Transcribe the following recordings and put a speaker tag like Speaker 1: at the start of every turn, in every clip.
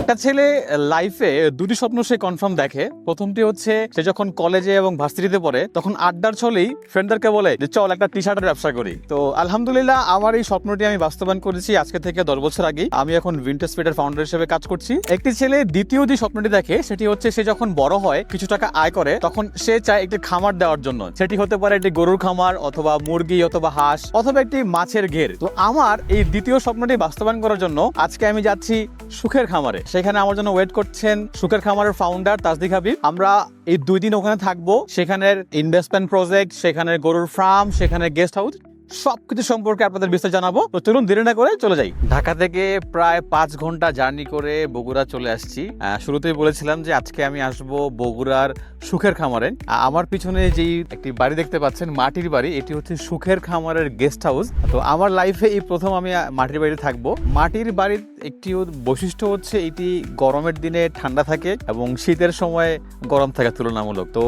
Speaker 1: একটা ছেলে লাইফে দুটি স্বপ্ন সে কনফার্ম দেখে। প্রথমটি হচ্ছে, সে যখন কলেজে এবং ভার্সিটিতে পড়ে, তখন আড্ডার ছলেই ফ্রেন্ডদেরকে বলে যে, চল একটা টি শার্টের ব্যবসা করি। তো আলহামদুলিল্লাহ, আমার এই স্বপ্নটি আমি বাস্তবায়ন করেছি আজকে থেকে দশ বছর আগে আমি এখন উইন্টার স্পিডের ফাউন্ডার হিসেবে কাজ করছি। একটি ছেলে দ্বিতীয় যে স্বপ্নটি দেখে, সেটি হচ্ছে, সে যখন বড় হয়, কিছু টাকা আয় করে, তখন সে চায় একটি খামার দেওয়ার জন্য। সেটি হতে পারে একটি গরুর খামার, অথবা মুরগি, অথবা হাঁস, অথবা একটি মাছের ঘের। তো আমার এই দ্বিতীয় স্বপ্নটি বাস্তবায়ন করার জন্য, আজকে আমি যাচ্ছি সুখের খামারে। সেখানে আমার জন্য ওয়েট করছেন সুখের খামারের ফাউন্ডার তাজদিক হাবিব। আমরা এই দুই দিন ওখানে থাকব। সেখানের ইনভেস্টমেন্ট প্রজেক্ট সেখানে গরুর ফার্ম সেখানে গেস্ট হাউস সবকিছু সম্পর্কে আপনাদের বিস্তার জানাব। তো চলুন দেরি না করে চলে যাই। ঢাকা থেকে প্রায় পাঁচ ঘণ্টা জার্নি করে বগুড়া চলে আসছি। শুরুতেই বলেছিলাম যে আজকে আমি আসব বগুড়ার সুখের খামারে। আমার পিছনে যেই একটি বাড়ি দেখতে পাচ্ছেন, মাটির বাড়ি, এটি হচ্ছে সুখের খামারের গেস্ট হাউস তো আমার লাইফে এই প্রথম আমি মাটির বাড়িতে থাকব। মাটির বাড়ির একটি বৈশিষ্ট্য হচ্ছে এটি গরমের দিনে ঠান্ডা থাকে এবং শীতের সময় গরম থাকে তুলনামূলক। তো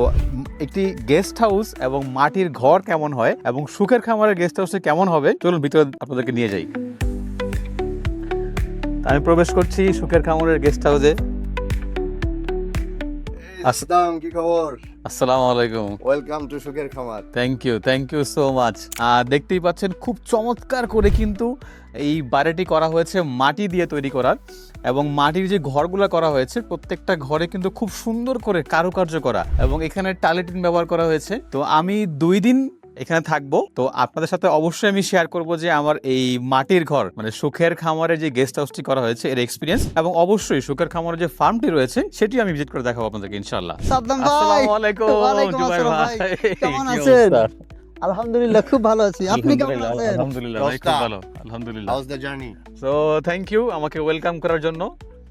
Speaker 1: একটি গেস্ট হাউস এবং মাটির ঘর কেমন হয় এবং সুখের খামারের গেস্ট হাউসে কেমন হবে? চলুন ভিতরে আপনাদেরকে নিয়ে যাই। আমি প্রবেশ করছি সুখের খামারের গেস্ট হাউসে
Speaker 2: আসসালাম কি খবর?
Speaker 1: আসসালামু আলাইকুম।
Speaker 2: ওয়েলকাম টু সুখের খামার।
Speaker 1: Thank you thank you so much দেখতেই পাচ্ছেন খুব চমৎকার করে কিন্তু এই বাড়িটি করা হয়েছে মাটি দিয়ে তৈরি করার এবং মাটির যে ঘরগুলো করা হয়েছে প্রত্যেকটা ঘরে কিন্তু খুব সুন্দর করে কারুকার্য করা এবং এখানে টালিটিন ব্যবহার করা হয়েছে। তো আমি দুই দিন এখানে থাকব। তো আপনাদের সাথে অবশ্যই আমি শেয়ার করব যে আমার এই মাটির ঘর মানে সুখের খামারে যে গেস্ট হাউসটি করা হয়েছে এর এক্সপিরিয়েন্স এবং অবশ্যই সুখের খামারে যে ফার্মটি রয়েছে সেটি আমি ভিজিট করে দেখাবো আপনাদেরকে ইনশাল্লাহ
Speaker 3: সাদ্দাম ভাই!
Speaker 1: আসসালামু আলাইকুম
Speaker 3: ওয়ালাইকুম
Speaker 1: ভাই!
Speaker 3: ভাই। কেমন আছেন? আলহামদুলিল্লাহ খুব ভালো আছি। আপনি কেমন আছেন?
Speaker 1: আলহামদুলিল্লাহ ভাই, খুব ভালো আলহামদুলিল্লাহ।
Speaker 2: How's the journey
Speaker 1: so thank you আমাকে ওয়েলকাম করার জন্য।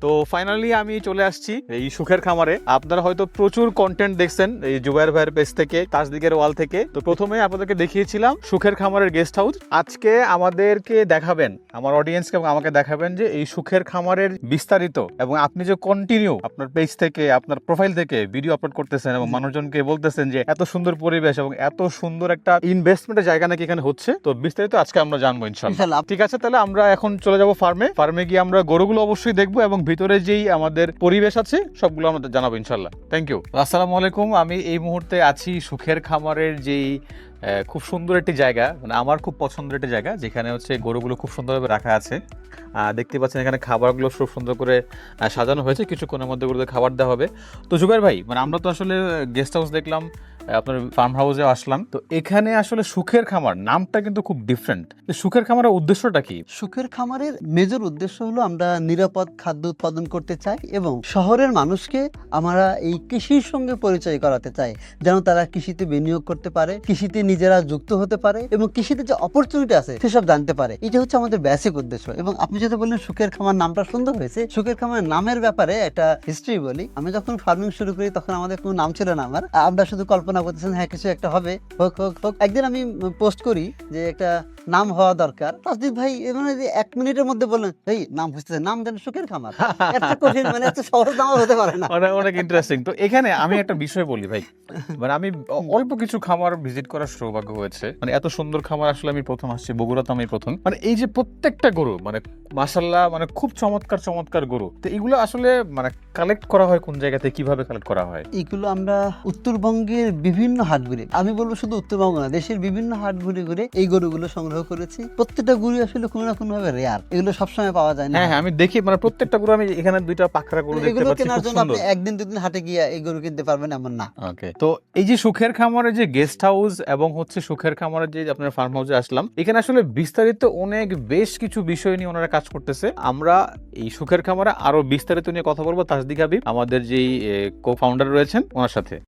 Speaker 1: তো ফাইনালি আমি চলে আসছি এই সুখের খামারে। আপনারা হয়তো প্রচুর কন্টেন্ট দেখছেন এই জুবাইর ভাইয়ের পেজ থেকে তাজদিকের ওয়াল থেকে। তো প্রথমে আপনাদেরকে দেখিয়েছিলাম সুখের খামারের গেস্ট হাউস আজকে আমাদেরকে দেখাবেন আমার অডিয়েন্সকে এবং আমাকে দেখাবেন যে এই সুখের খামারের বিস্তারিত এবং আপনি যে কন্টিনিউ আপনার পেজ থেকে আপনার প্রোফাইল থেকে ভিডিও আপলোড করতেছেন এবং মানুষজনকে বলতেছেন যে এত সুন্দর পরিবেশ এবং এত সুন্দর একটা ইনভেস্টমেন্টের জায়গা নাকি এখানে হচ্ছে। তো বিস্তারিত আজকে আমরা জানব ইনশাল্লাহ। ঠিক আছে তাহলে আমরা এখন চলে যাব ফার্মে ফার্মে গিয়ে আমরা গরুগুলো অবশ্যই দেখব এবং ভিতরে যেই আমাদের পরিবেশ আছে, সবগুলো আমাদের জানাব ইনশাল্লাহ থ্যাংক ইউ আসসালামু আলাইকুম। আমি এই মুহূর্তে আছি সুখের খামারের যেই খুব সুন্দর একটি জায়গা মানে আমার খুব পছন্দের একটি জায়গা, যেখানে হচ্ছে গরুগুলো খুব সুন্দরভাবে রাখা আছে। দেখতে পাচ্ছেন এখানে খাবারগুলো খুব সুন্দর করে সাজানো হয়েছে। কিছুক্ষণের মধ্যে গরুদের খাবার দেওয়া হবে। তো জুগার ভাই মানে আমরা তো আসলে গেস্ট হাউস দেখলাম আপনার ফার্ম হাউসে আসলাম। তো এখানে আসলে সুখের খামার, নামটা কিন্তু খুব ডিফারেন্ট সুখের খামারের উদ্দেশ্যটা কি?
Speaker 3: সুখের খামারের মেজর উদ্দেশ্য হলো আমরা নিরাপদ খাদ্য উৎপাদন করতে চাই এবং শহরের মানুষকে আমরা এই কৃষির সঙ্গে পরিচয় করাতে চাই, যেন তারা কৃষিতে বিনিয়োগ করতে পারে, কৃষিতে নিজেরা যুক্ত হতে পারে এবং কৃষিতে যে অপরচুনিটি আছে সেসব জানতে পারে। এটা হচ্ছে আমাদের বেসিক উদ্দেশ্য। এবং আপনি যেটা বললেন সুখের খামার নামটা সুন্দর হয়েছে, সুখের খামার নামের ব্যাপারে একটা হিস্ট্রি বলি। আমি যখন ফার্মিং শুরু করি তখন আমাদের কোনো নাম ছিল না আমার, আমরা শুধু কল্পনা করতেছেন হ্যাঁ কিছু একটা হবে হোক হোক হোক। একদিন আমি পোস্ট করি যে একটা নাম হওয়া দরকার। তাসদিক ভাই মানে এক মিনিটের মধ্যে বললেন এই নাম হচ্ছে নাম দেন সুখের খামার। এত কঠিন মানে এত সহজ নাম হতে পারে না।
Speaker 1: অনেক অনেক ইন্টারেস্টিং তো এখানে আমি একটা বিষয় বলি ভাই। মানে আমি অল্প কিছু খামার ভিজিট করার সৌভাগ্য হয়েছে। মানে এত সুন্দর খামার আসলে আমি প্রথম আসছি বগুড়া তো আমি প্রথম। মানে এই যে প্রত্যেকটা গরু মানে মাসাল্লাহ মানে খুব চমৎকার চমৎকার গরু। তো এগুলো আসলে মানে কালেক্ট করা হয় কোন জায়গাতে কীভাবে কালেক্ট করা হয়?
Speaker 3: এগুলো আমরা উত্তরবঙ্গের বিভিন্ন হাট ঘুরে আমি বলব শুধু উত্তরবঙ্গ না দেশের বিভিন্ন হাট ঘুরে ঘুরে এই গরুগুলো সংগ্রহ করেছি। প্রত্যেকটা গরু আসলে কোনো না কোনো ভাবে রেয়ার এগুলো সবসময় পাওয়া যায় না।
Speaker 1: হ্যাঁ হ্যাঁ আমি দেখি মানে প্রত্যেকটা গরু আমি এখানে দুইটা পাখরা গরু দেখতে
Speaker 3: এগুলো
Speaker 1: পাচ্ছি
Speaker 3: কেনার
Speaker 1: খুব
Speaker 3: জন্য
Speaker 1: সুন্দর।
Speaker 3: আপনি একদিন দুদিন হাটে গিয়ে এই গরু কিনতে পারবেন এমন না।
Speaker 1: ওকে তো এই যে সুখের খামারের যে গেস্ট হাউস এবং হচ্ছে সুখের খামারে যে আপনার ফার্ম হাউসে আসলাম এখানে আসলে বিস্তারিত অনেক বেশ কিছু বিষয় নিয়ে ওনারা কাজ করতেছে। আমরা এই সুখের খামারে আরও বিস্তারিত নিয়ে কথা বলব। তাসদিক হাবিব আমাদের যেই কো ফাউন্ডার রয়েছেন ওনার সাথে।